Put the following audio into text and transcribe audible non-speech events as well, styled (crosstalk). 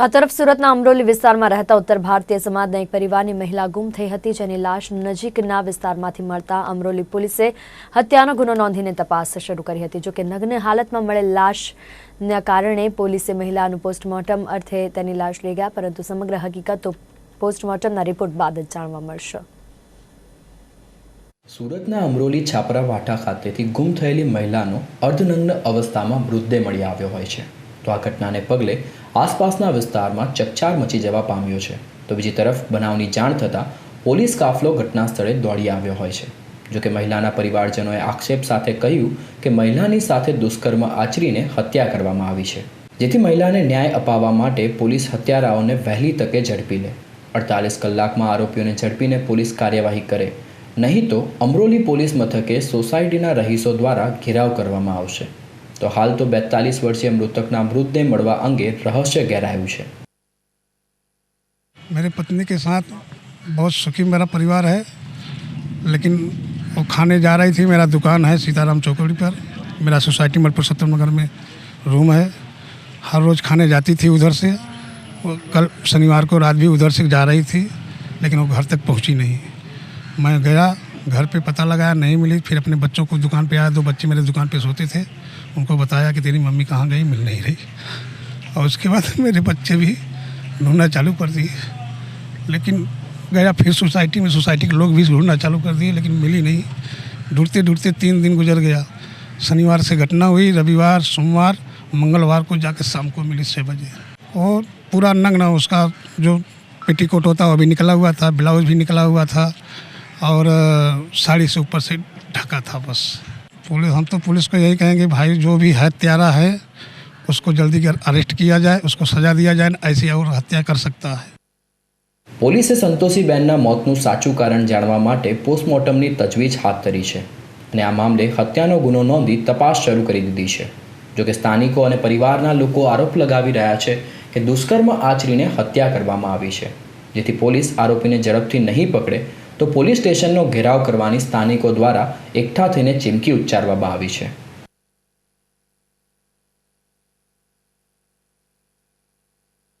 આ તરફ સુરતના અમરોલી વિસ્તારમાં રહેતા ઉત્તર ભારતીય સમાજના એક પરિવારની મહિલા ગુમ થઈ હતી, જેની લાશ નજીકના વિસ્તારમાંથી મળતા અમરોલી પોલીસે હત્યાનો ગુનો નોંધીને તપાસ શરૂ કરી હતી. જોકે નગ્ન હાલતમાં મળેલ લાશના કારણે પોલીસે મહિલાનું પોસ્ટમોર્ટમ અર્થે તેની લાશ લઈ ગયા, પરંતુ સમગ્ર હકીકતો પોસ્ટમોર્ટમના રિપોર્ટ બાદ જ જાણવા મળશે. સુરતના અમરોલી છાપરા ખાતેથી ગુમ થયેલી મહિલાનો અર્ધનગ્ન અવસ્થામાં મૃતદેહ મળી આવ્યો હોય છે. તો આ ઘટનાને પગલે આસપાસના વિસ્તારમાં ચકચાર મચી જવા પામ્યો છે. તો બીજી તરફ બનાવની જાણ થતાં પોલીસ કાફલો ઘટના સ્થળે દોડી આવ્યો હોય છે. જોકે મહિલાના પરિવારજનોએ આક્ષેપ સાથે કહ્યું કે મહિલાની સાથે દુષ્કર્મ આચરીને હત્યા કરવામાં આવી છે. જેથી મહિલાને ન્યાય અપાવવા માટે પોલીસ હત્યારાઓને વહેલી તકે ઝડપી લે. અડતાલીસ કલાકમાં આરોપીઓને ઝડપીને પોલીસ કાર્યવાહી કરે. નહીં તો અમરોલી પોલીસ મથકે સોસાયટીના રહીશો દ્વારા ઘેરાવ કરવામાં આવશે. તો હાલ તો બેતાલીસ વર્ષીય મૃતકના મૃતદેહ મળવા અંગે રહસ્ય ઘેરાયું છે मेरे पत्नी के साथ बहुत सुखी मेरा परिवार है लेकिन वो खाने जा रही थी मेरा दुकान है सीताराम चौकड़ी पर मेरा सोसाइटी मलपुर सत्तर नगर में रूम है हर रोज़ खाने जाती थी उधर से वो कल शनिवार को रात भी उधर से जा रही थी लेकिन वो घर तक पहुंची नहीं मैं गया घर पे पता लगाया नहीं मिली, फिर अपने बच्चों को दुकान पे आया, दो बच्चे मेरे दुकान पे सोते थे। उनको बताया कि तेरी मम्मी कहाँ गई, मिल नहीं रही। और उसके बाद (laughs) मेरे बच्चे भी ढूंढना चालू कर दिए। लेकिन गया फिर सोसाइटी में, सोसाइटी के लोग भी ढूंढना चालू कर दिए, लेकिन मिली नहीं। ढूंढते ढूंढते तीन दिन गुजर गया। शनिवार से घटना हुई, रविवार, सोमवार, मंगलवार को जाकर शाम को मिली छः बजे। और पूरा नग्न, उसका जो पेटीकोट होता वो भी निकला हुआ था, ब्लाउज भी निकला हुआ था। और अ, साड़ी से ऊपर से ढका था बस पुलिस हम तो पुलिस को यही कहेंगे भाई जो भी है त्यारा है उसको जल्दी अरेस्ट किया जाए उसको सजा दिया जाए ऐसी और हत्या कर सकता है પોલીસે સંતોષીબેનના મોતનું સાચું કારણ જાણવા માટે પોસ્ટમોર્ટમની તજવીજ હાથ ધરી છે અને આ મામલે હત્યાનો ગુનો નોંધી તપાસ શરૂ કરી દીધી છે જોકે સ્થાનિકો અને પરિવારના લોકો આરોપ લગાવી રહ્યા છે કે દુષ્કર્મ આચરીને હત્યા કરવામાં આવી છે જેથી પોલીસ આરોપીને ઝડપથી નહીં પકડે તો પોલીસ સ્ટેશનનો ઘેરાવ કરવાની સ્થાનિકો દ્વારા એકઠા થઈને ચીમકી ઉચ્ચારવામાં આવી છે.